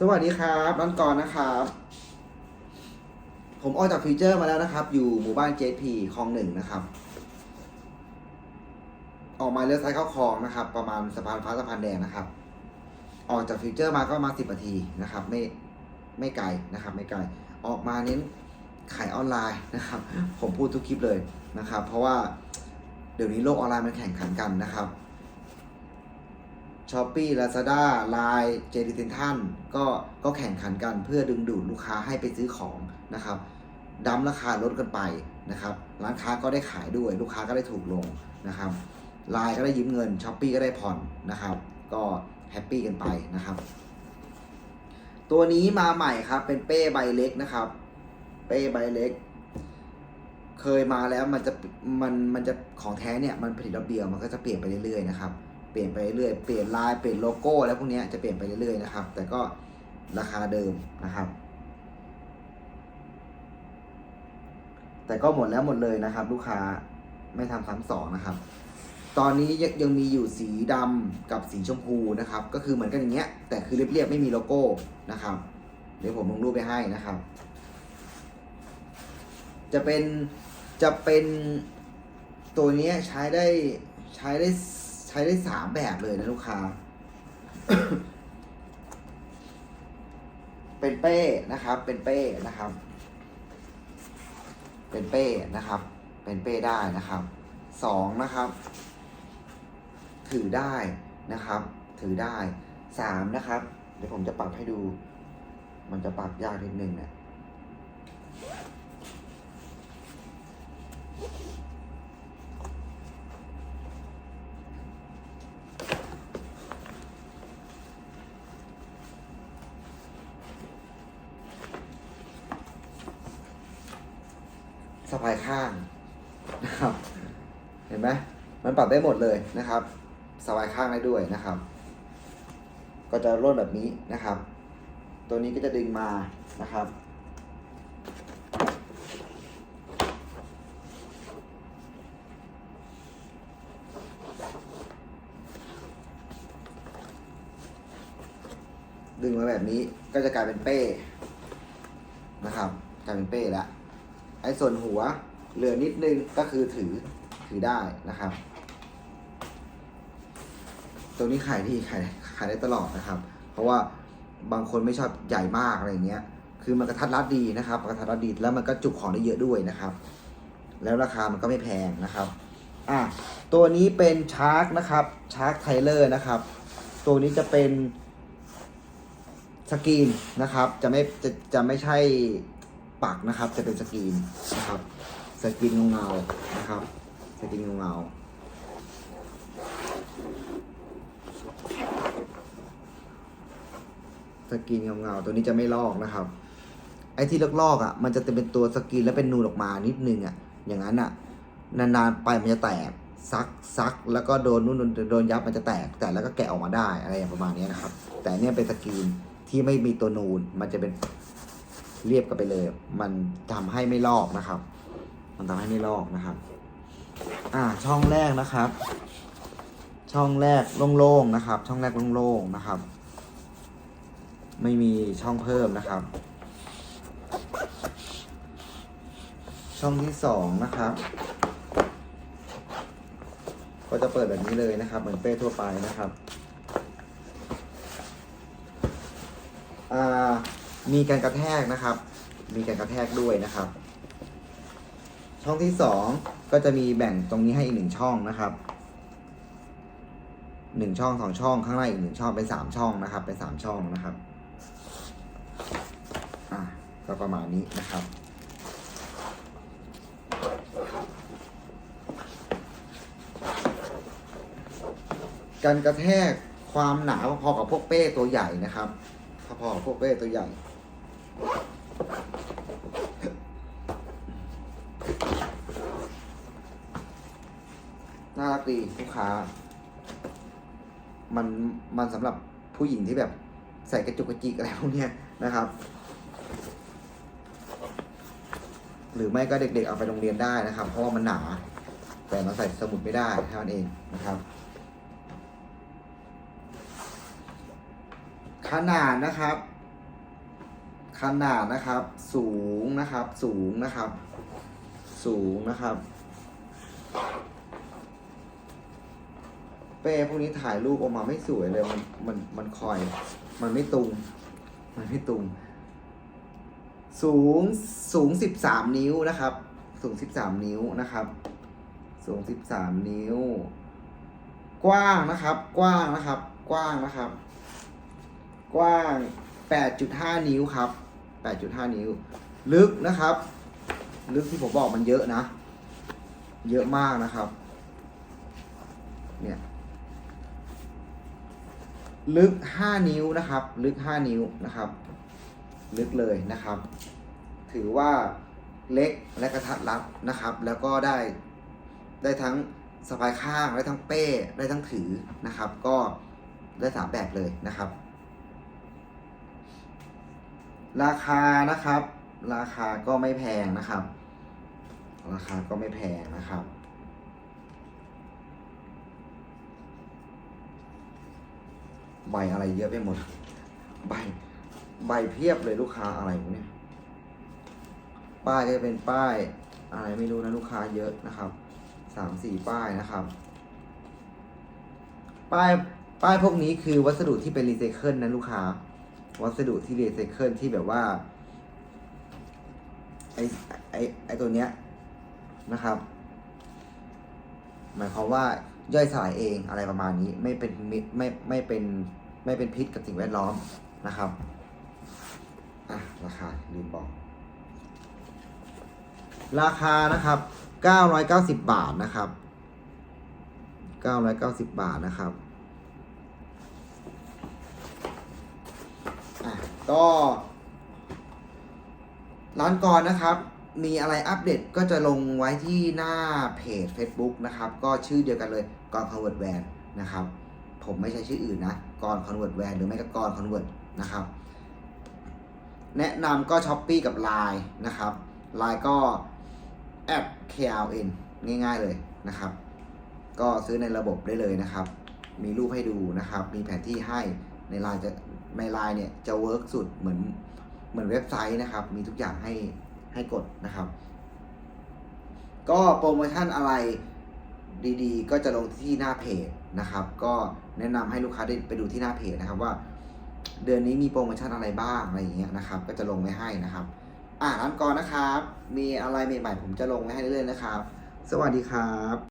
สวัสดีครับน้องกรนะครับ ผมออกจากฟีเจอร์มาแล้วนะครับ อยู่หมู่บ้าน JP คลองหนึ่งนะครับ ออกมาเลี้ยวซ้ายเข้าคลองนะครับ ประมาณสะพานฟ้าสะพานแดงนะครับ ออกจากฟีเจอร์มาก็ประมาสิบนาทีนะครับ ไม่ไม่ไกลนะครับ ไม่ไกล ออกมาเน้นขายออนไลน์นะครับ ผมพูดทุกคลิปเลยนะครับ เพราะว่าเดี๋ยวนี้โลกออนไลน์มันแข่งขันกันนะครับ ช้อปปี้ลาซาด้าไลน์เจดีเซนทันก็ก็แข่งขันกันเพื่อดึงดูดลูกค้าให้ไปซื้อของนะครับดั้มราคาลดกันไปนะครับร้านค้าก็ได้ขายด้วยลูกค้าก็ได้ถูกลงนะครับไลน์ก็ได้ยืมเงินช้อปปี้ก็ได้ผ่อนนะครับก็แฮปปี้กันไปนะครับตัวนี้มาใหม่ครับเป็นเป้ใบเล็กนะครับ เป้ใบเล็ก เคยมาแล้วมันจะมันมันจะของแท้เนี่ยมันผลิตระเบียวมันก็จะเปลี่ยนไปเรื่อยๆนะครับ เปลี่ยนไปเรื่อยเปลี่ยนลายเปลี่ยนโลโก้ แล้วพวกนี้จะเปลี่ยนไปเรื่อยๆนะครับ แต่ก็ราคาเดิมนะครับ แต่ก็หมดแล้วหมดเลยนะครับ ลูกค้าไม่ทำซ้ำสองนะครับ ตอนนี้ยังยังมีอยู่สีดำกับสีชมพูนะครับ ก็คือเหมือนกันอย่างเงี้ย แต่คือเรียบๆไม่มีโลโก้นะครับ เดี๋ยวผมลงรูปไปให้นะครับ จะเป็นจะเป็นตัวนี้ใช้ได้ใช้ได้ ช้ได้สามแบบเลยนะลูกค้า เป็นเป้นะครับ เป็นเป้นะครับ เป็นเป้นะครับ เป็นเป้ได้นะครับสองนะครับ ถือได้นะครับ ถือได้สามนะครับ เดี๋ยวผมจะปรับให้ดู มันจะปรับยากนิดนึงเนี่ยะพายข้างนะครับ เห็นไหมมันปรับได้หมดเลยนะครับสะพายข้างได้ด้วยนะครับ ก็จะร่นแบบนี้นะครับ ตัวนี้ก็จะดึงมานะครับดึงมาแบบนี้ก็จะกลายเป็นเป้นะครับ กลายเป็นเป้แล้ว ไอ้ส่วนหัวเหลือนิดนึงก็คือถือถือได้นะครับ ตัวนี้ขายดีขายขายได้ตลอดนะครับ เพราะว่าบางคนไม่ชอบใหญ่มากอะไรเงี้ย คือมันกระทัดรัดดีนะครับกระทัดรัดดีแล้วมันก็จุของได้เยอะด้วยนะครับ แล้วราคามันก็ไม่แพงนะครับอะตัวนี้เป็นชาร์กนะครับชาร์กไทเลอร์นะครับ ตัวนี้จะเป็นสกรีนนะครับ จะไม่จะจะไม่ใช่ ปักนะครับ จะเป็นสกรีนนะครับสกรีนเงาๆนะครับสกรีนเงาๆสกรีนเงาๆตัวนี้จะไม่ลอกนะครับ ไอ้ที่ลอกๆอะ มันจะเป็นตัวสกรีนแล้วเป็นนูนออกมานิดนึงอะ อย่างนั้นอะ นานๆไปมันจะแตกซักซักแล้วก็โดนนู่นโดนโดนยับมันจะแตก แต่แล้วก็แกะออกมาได้อะไรอย่างประมาณนี้นะครับ แต่เนี่ยเป็นสกรีนที่ไม่มีตัวนูนมันจะเป็น เรียบกันไปเลย มันทำให้ไม่ลอกนะครับ มันทำให้ไม่ลอกนะครับ อ่าช่องแรกนะครับ ช่องแรกโล่งๆนะครับ ช่องแรกโล่งๆนะครับ ไม่มีช่องเพิ่มนะครับ ช่องที่สองนะครับ ก็จะเปิดแบบนี้เลยนะครับ เหมือนเป้ทั่วไปนะครับ อ่า มีการกระแทกนะครับ มีการกระแทกด้วยนะครับ ช่องที่สองก็จะมีแบ่งตรงนี้ให้อีกหนึ่งช่องนะครับหนึ่งช่องสองช่องข้างในอีกหนึ่งช่องเป็นสามช่องนะครับ เป็นสามช่องนะครับอะก็ประมาณนี้นะครับการกระแทกความหนาพอๆกับพวกเป้ตัวใหญ่นะครับพอๆกับพวกเป้ตัวใหญ่ น่ารักดีลูกค้า มันมันสำหรับผู้หญิงที่แบบใส่กระจุกกระจิกอะไรพวกนี้นะครับ หรือไม่ก็เด็กๆเอาไปโรงเรียนได้นะครับ เพราะว่ามันหนา แต่มันใส่สมุดไม่ได้เท่านั้นเองนะครับ ขนาดนะครับ ขนาดนะครับ สูงนะครับ สูงนะครับ สูงนะครับ เป้พวกนี้ถ่ายรูปออกมาไม่สวยเลย มันมันมันคอย มันไม่ตรงมันไม่ตรงสูงสูงสิบสามนิ้วนะครับ สูงสิบสามนิ้วนะครับ สูงสิบสามนิ้ว กว้างนะครับ กว้างนะครับ กว้างนะครับ กว้างแปดจุดห้านิ้วครับแปดจุดห้านิ้ว ลึกนะครับ ลึกที่ผมบอกมันเยอะนะ เยอะมากนะครับ เนี่ย ลึกห้านิ้วนะครับ ลึกห้านิ้วนะครับ ลึกเลยนะครับ ถือว่าเล็กและกระทัดรัดนะครับ แล้วก็ได้ได้ทั้งสะพายข้างได้ทั้งเป้ได้ทั้งถือนะครับ ก็ได้สามแบบเลยนะครับ ราคานะครับ ราคาก็ไม่แพงนะครับ ราคาก็ไม่แพงนะครับ ใบอะไรเยอะไปหมด ใบ ใบเพียบเลยลูกค้าอะไรพวะเนี่ยป้ายก็จะเป็นป้าย อะไรไม่รู้นะลูกค้าเยอะนะครับสามสี่ป้ายนะครับ ป้ายป้ายพวกนี้คือวัสดุที่เป็นรีไซเคิลนะลูกค้า วัสดุที่รีไซเคิลที่แบบว่าไอไอไอตัวเนี้ยนะครับ หมายความว่าย่อยสลายเองอะไรประมาณนี้ไม่เป็นไม่ไม่เป็น ไม่เป็นพิษกับสิ่งแวดล้อมนะครับอะราคาลืมบอก ราคานะครับ 990 บาทนะครับ 990 บาทนะครับอะก็ร้านกรนะครับมีอะไรอัปเดตก็จะลงไว้ที่หน้าเพจ Facebook นะครับ ก็ชื่อเดียวกันเลยกร Convert Van นะครับ ผมไม่ใช่ชื่ออื่นนะกร Convert Van หรือไม่ก็กร Convert นะครับ แนะนำก็ s h อ p e e กับ Line นะครับ Line ก็ at kln ง่ายๆเลยนะครับ ก็ซื้อในระบบได้เลยนะครับ มีรูปให้ดูนะครับ มีแผนที่ให้ในไลน์จะในไลน์เนี่ยจะเวิร์กสุดเหมือนเหมือนเว็บไซต์นะครับ มีทุกอย่างให้ให้กดนะครับ ก็โปรโมชั่นอะไร ดีๆ ก็จะลงที่หน้าเพจนะครับ ก็แนะนำให้ลูกค้าได้ไปดูที่หน้าเพจนะครับว่า เดือนนี้มีโปรโมชั่นอะไรบ้างอะไรอย่างเงี้ยนะครับ ก็จะลงไว้ให้นะครับ อ่าร้านกรนะครับ มีอะไรใหม่ๆผมจะลงไว้ให้เรื่อยๆนะครับ สวัสดีครับ